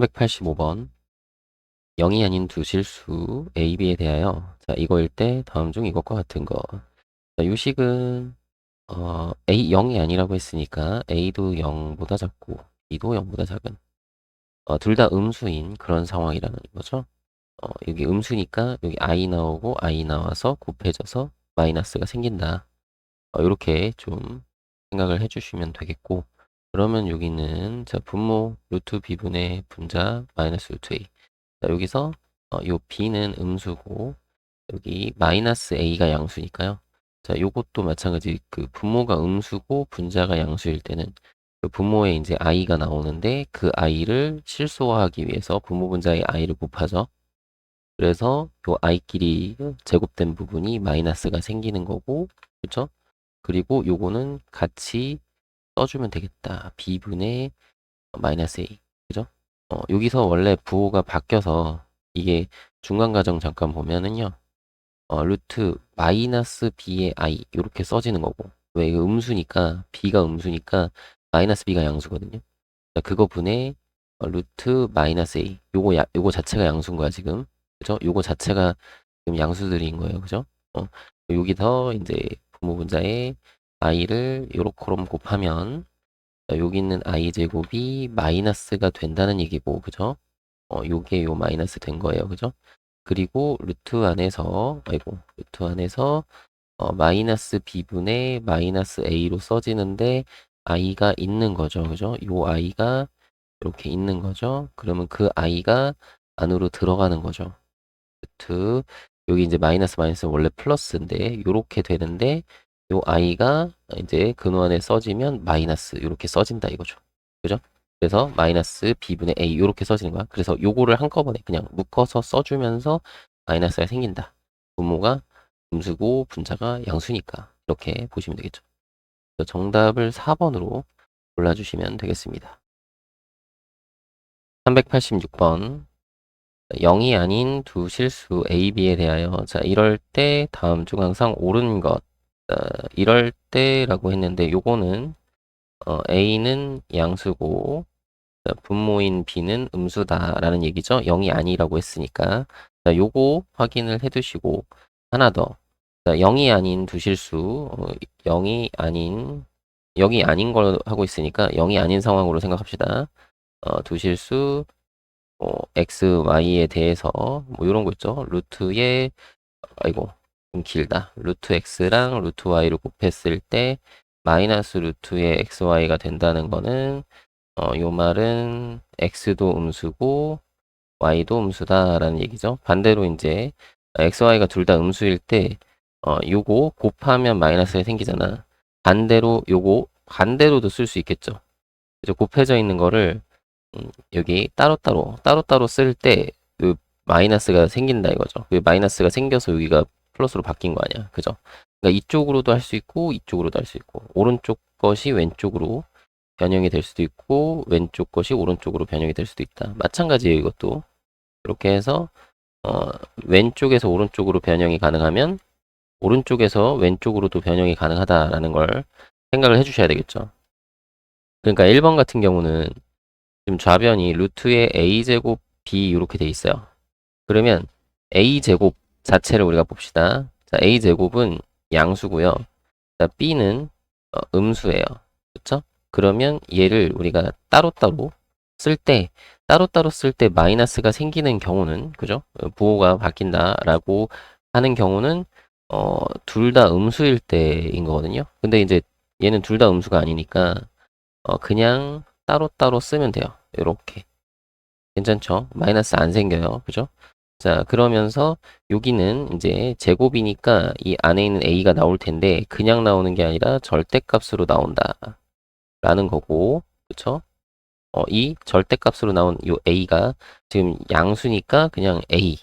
385번 0이 아닌 두 실수 A, B에 대하여 자 이거일 때 다음 중 이것과 같은 거 자, 요식은 어, A 0이 아니라고 했으니까 A도 0보다 작고 B도 0보다 작은 어, 둘 다 음수인 그런 상황이라는 거죠. 어, 여기 음수니까 여기 I 나오고 I 나와서 곱해져서 마이너스가 생긴다. 어, 이렇게 좀 생각을 해주시면 되겠고 그러면 여기는 자 분모 루트 b분의 분자 마이너스 루트 a. 자 여기서 어, 요 b는 음수고 여기 마이너스 a가 양수니까요. 자 요것도 마찬가지 그 분모가 음수고 분자가 양수일 때는 그 분모에 이제 i가 나오는데 그 i를 실소화하기 위해서 분모 분자의 i를 곱하죠. 그래서 요 i끼리 제곱된 부분이 마이너스가 생기는 거고 그렇죠 그리고 요거는 같이 써주면 되겠다. b분의 마이너스 a. 그죠? 어, 여기서 원래 부호가 바뀌어서 이게 중간 과정 잠깐 보면은요. 어, 루트 마이너스 b의 i 이렇게 써지는 거고 왜 이거 음수니까 b가 음수니까 마이너스 b가 양수거든요. 자, 그거 분의 어, 루트 마이너스 a 요거 야, 요거 자체가 양수인 거야 지금. 그죠? 요거 자체가 지금 양수들인 거예요. 그죠? 어, 여기서 이제 부모 분자에 i를 요렇게럼 곱하면 자, 여기 있는 i 제곱이 마이너스가 된다는 얘기고 그죠? 어, 요게 요 마이너스 된 거예요. 그죠? 그리고 루트 안에서 아이고 루트 안에서 어, 마이너스 b분의 마이너스 a로 써지는데 i가 있는 거죠. 그죠? 요 i가 이렇게 있는 거죠. 그러면 그 i가 안으로 들어가는 거죠. 루트 여기 이제 마이너스 마이너스 원래 플러스인데 요렇게 되는데 요 i가 이제 근호 안에 써지면 마이너스 이렇게 써진다 이거죠. 그죠? 그래서 마이너스 b분의 a 이렇게 써지는 거야. 그래서 요거를 한꺼번에 그냥 묶어서 써주면서 마이너스가 생긴다. 분모가 음수고 분자가 양수니까 이렇게 보시면 되겠죠. 정답을 4번으로 골라주시면 되겠습니다. 386번 0이 아닌 두 실수 A, B에 대하여 자 이럴 때 다음 중 항상 옳은 것 어, 이럴 때라고 했는데 요거는 어, A는 양수고 자, 분모인 B는 음수다라는 얘기죠. 0이 아니라고 했으니까 자, 요거 확인을 해두시고 하나 더 자, 0이 아닌 두 실수 어, 0이 아닌 0이 아닌 걸 하고 있으니까 0이 아닌 상황으로 생각합시다. 어, 두 실수 뭐 x, y에 대해서 뭐 이런 거 있죠. 루트에 아이고 좀 길다. 루트 x랑 루트 y를 곱했을 때 마이너스 루트의 xy가 된다는 거는 어, 요 말은 x도 음수고 y도 음수다라는 얘기죠. 반대로 이제 xy가 둘 다 음수일 때 어, 요거 곱하면 마이너스가 생기잖아. 반대로 요거 반대로도 쓸 수 있겠죠. 그죠? 곱해져 있는 거를 음, 여기 따로따로 따로따로 쓸 때 그 마이너스가 생긴다 이거죠. 그 마이너스가 생겨서 여기가 플러스로 바뀐 거 아니야. 그죠? 그러니까 이쪽으로도 할 수 있고 이쪽으로도 할 수 있고 오른쪽 것이 왼쪽으로 변형이 될 수도 있고 왼쪽 것이 오른쪽으로 변형이 될 수도 있다. 마찬가지예요, 이것도. 이렇게 해서 어, 왼쪽에서 오른쪽으로 변형이 가능하면 오른쪽에서 왼쪽으로도 변형이 가능하다라는 걸 생각을 해주셔야 되겠죠. 그러니까 1번 같은 경우는 지금 좌변이 루트의 a제곱 b 이렇게 돼 있어요. 그러면 a제곱 자체를 우리가 봅시다. 자, a제곱은 양수고요. 자, b는 어, 음수예요. 그렇죠? 그러면 얘를 우리가 따로따로 쓸 때 따로따로 쓸 때 마이너스가 생기는 경우는 그죠? 어, 부호가 바뀐다라고 하는 경우는 어, 둘 다 음수일 때인 거거든요. 근데 이제 얘는 둘 다 음수가 아니니까 어, 그냥 따로따로 쓰면 돼요. 이렇게 괜찮죠? 마이너스 안 생겨요. 그죠? 자, 그러면서 여기는 이제 제곱이니까 이 안에 있는 a가 나올 텐데 그냥 나오는 게 아니라 절대값으로 나온다. 라는 거고, 그쵸? 어, 이 절대값으로 나온 요 a가 지금 양수니까 그냥 a,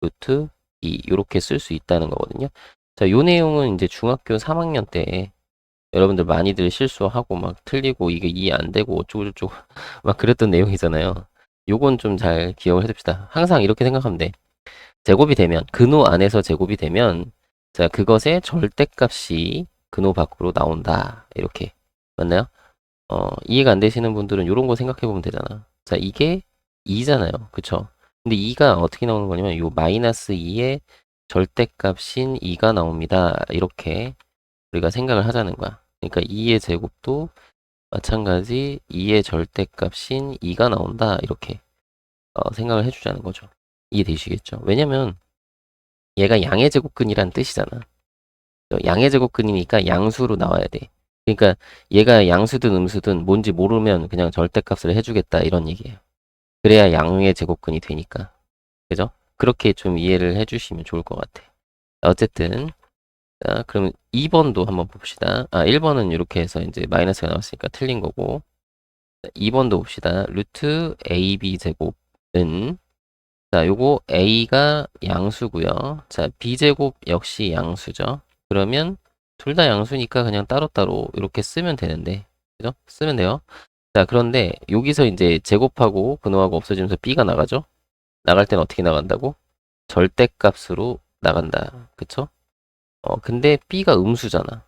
루트 2 이렇게 쓸 수 있다는 거거든요. 자, 요 내용은 이제 중학교 3학년 때 여러분들 많이들 실수하고 막 틀리고 이게 이해 안 되고 어쩌고저쩌고 막 그랬던 내용이잖아요. 요건 좀 잘 기억을 해둡시다. 항상 이렇게 생각하면 돼. 제곱이 되면 근호 안에서 제곱이 되면 자 그것의 절대값이 근호 밖으로 나온다. 이렇게 맞나요? 어, 이해가 안 되시는 분들은 이런 거 생각해 보면 되잖아. 자 이게 2잖아요. 그쵸? 근데 2가 어떻게 나오는 거냐면 요 마이너스 2의 절대값인 2가 나옵니다. 이렇게 우리가 생각을 하자는 거야. 그러니까 2의 제곱도 마찬가지 2의 절대값인 2가 나온다. 이렇게 어, 생각을 해주자는 거죠. 이해되시겠죠? 왜냐면 얘가 양의 제곱근이란 뜻이잖아. 양의 제곱근이니까 양수로 나와야 돼. 그러니까 얘가 양수든 음수든 뭔지 모르면 그냥 절대값을 해주겠다 이런 얘기예요. 그래야 양의 제곱근이 되니까. 그죠? 그렇게 좀 이해를 해주시면 좋을 것 같아. 어쨌든 자, 그러면 2번도 한번 봅시다. 아, 1번은 이렇게 해서 이제 마이너스가 나왔으니까 틀린 거고 2번도 봅시다. 루트 AB 제곱은 자, 요거 A가 양수고요. 자, B제곱 역시 양수죠. 그러면 둘 다 양수니까 그냥 따로따로 이렇게 쓰면 되는데 그죠? 쓰면 돼요. 자, 그런데 여기서 이제 제곱하고 근호하고 없어지면서 B가 나가죠? 나갈 때는 어떻게 나간다고? 절대값으로 나간다. 그쵸? 어, 근데 B가 음수잖아.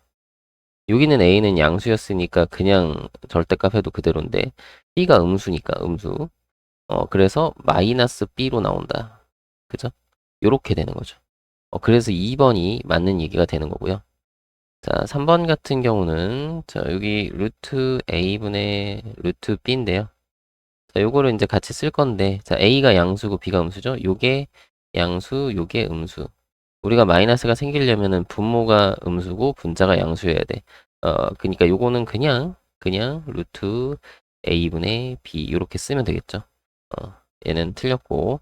여기는 A는 양수였으니까 그냥 절대값 해도 그대로인데 B가 음수니까 음수. 어, 그래서 마이너스 B로 나온다. 그죠? 요렇게 되는 거죠. 어, 그래서 2번이 맞는 얘기가 되는 거고요. 자, 3번 같은 경우는 자, 여기 루트 A분의 루트 B인데요. 자, 요거를 이제 같이 쓸 건데 자, A가 양수고 B가 음수죠? 요게 양수, 요게 음수. 우리가 마이너스가 생기려면은 분모가 음수고 분자가 양수여야 돼. 어, 그러니까 요거는 그냥 그냥 루트 A분의 B 이렇게 쓰면 되겠죠. 어, 얘는 틀렸고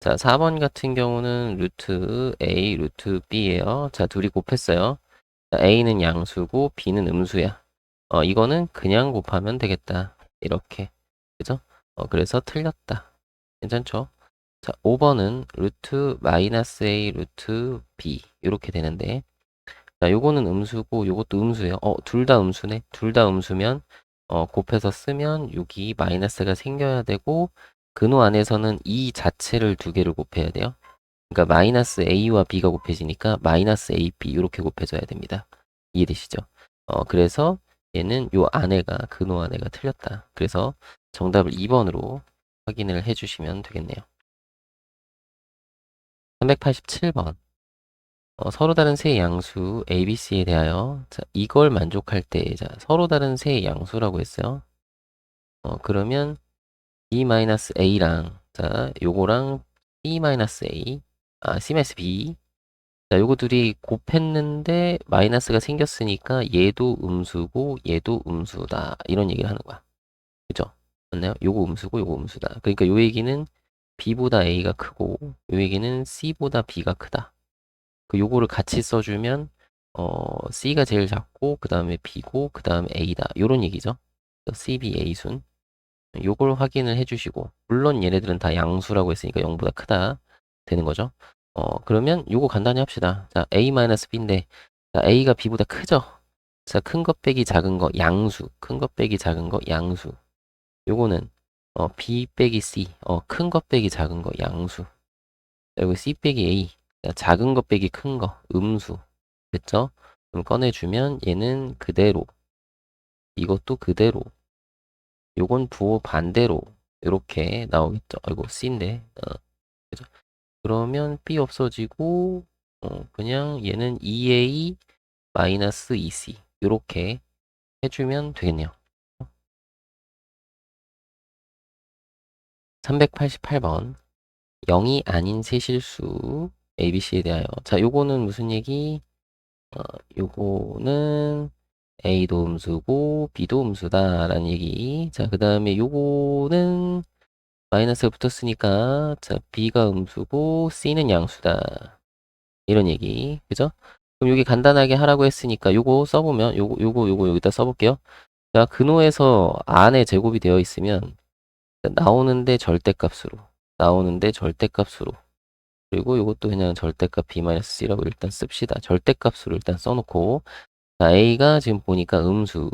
자 4번 같은 경우는 루트 A 루트 B예요. 자 둘이 곱했어요. 자, A는 양수고 B는 음수야. 어, 이거는 그냥 곱하면 되겠다. 이렇게 그죠? 어, 그래서 틀렸다. 괜찮죠? 자 5번은 루트 마이너스 A 루트 B 이렇게 되는데 자 요거는 음수고 요것도 음수예요. 어, 둘 다 음수네. 둘 다 음수면 어, 곱해서 쓰면 여기 마이너스가 생겨야 되고 근호 안에서는 이 자체를 두 개를 곱해야 돼요. 그러니까 마이너스 a와 b가 곱해지니까 마이너스 ab 이렇게 곱해져야 됩니다. 이해되시죠? 어, 그래서 얘는 요 안에가 근호 안에가 틀렸다. 그래서 정답을 2번으로 확인을 해주시면 되겠네요. 387번 어, 서로 다른 세 양수 ABC에 대하여 자, 이걸 만족할 때 자, 서로 다른 세 양수라고 했어요. 어, 그러면 B-A랑 자, 요거랑 C-A 아, C-B 자, 요거 둘이 곱했는데 마이너스가 생겼으니까 얘도 음수고 얘도 음수다. 이런 얘기를 하는 거야. 그죠? 맞나요? 요거 음수고 요거 음수다. 그러니까 요 얘기는 B보다 A가 크고 요 얘기는 C보다 B가 크다. 그 요거를 같이 써주면 어, C가 제일 작고 그 다음에 B고 그 다음에 A다. 요런 얘기죠. CB A순. 요걸 확인을 해주시고 물론 얘네들은 다 양수라고 했으니까 0보다 크다 되는 거죠. 어 그러면 요거 간단히 합시다. 자 a-b인데 자, a가 b보다 크죠. 자 큰 것 빼기 작은 거 양수 큰 것 빼기 작은 거 양수 요거는 어, b 빼기 c 어, 큰 것 빼기 작은 거 양수 그리고 c 빼기 a 자, 작은 것 빼기 큰 거 음수 됐죠? 그럼 꺼내주면 얘는 그대로 이것도 그대로 요건 부호 반대로 이렇게 나오겠죠. 아이고 C인데 어, 그죠? 그러면 B 없어지고 어, 그냥 얘는 2A 마이너스 2C 이렇게 해주면 되겠네요. 388번 0이 아닌 세실수 ABC에 대하여 자 요거는 무슨 얘기? 어, 요거는 A도 음수고 B도 음수다 라는 얘기. 자, 그 다음에 요거는 마이너스가 붙었으니까 자, B가 음수고 C는 양수다. 이런 얘기. 그죠? 그럼 여기 간단하게 하라고 했으니까 요거 써보면 요거 요거 요거 여기다 써볼게요. 자, 근호에서 안에 제곱이 되어 있으면 나오는데 절대값으로 나오는데 절대값으로 그리고 이것도 그냥 절대값 B-C라고 일단 씁시다. 절대값으로 일단 써놓고 자, A가 지금 보니까 음수.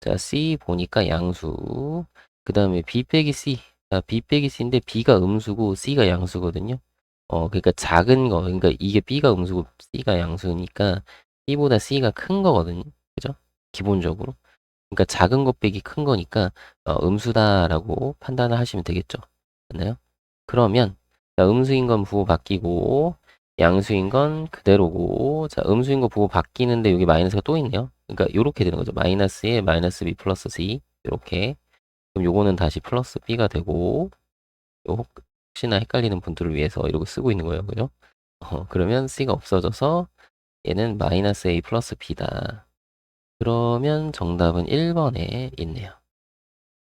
자, C 보니까 양수. 그 다음에 B 빼기 C. 자, B 빼기 C인데 B가 음수고 C가 양수거든요. 어, 그러니까 작은 거. 그러니까 이게 B가 음수고 C가 양수니까 B보다 C가 큰 거거든요. 그죠? 기본적으로. 그러니까 작은 것 빼기 큰 거니까 어, 음수다라고 판단을 하시면 되겠죠. 맞나요? 그러면 자, 음수인 건 부호 바뀌고 양수인 건 그대로고 자, 음수인 거 부호 바뀌는데 여기 마이너스가 또 있네요. 그러니까 요렇게 되는 거죠. 마이너스 에 마이너스 b 플러스 c 이렇게 그럼 요거는 다시 플러스 b가 되고 혹시나 헷갈리는 분들을 위해서 이러고 쓰고 있는 거예요. 그죠? 어, 그러면 c가 없어져서 얘는 마이너스 a 플러스 b다. 그러면 정답은 1번에 있네요.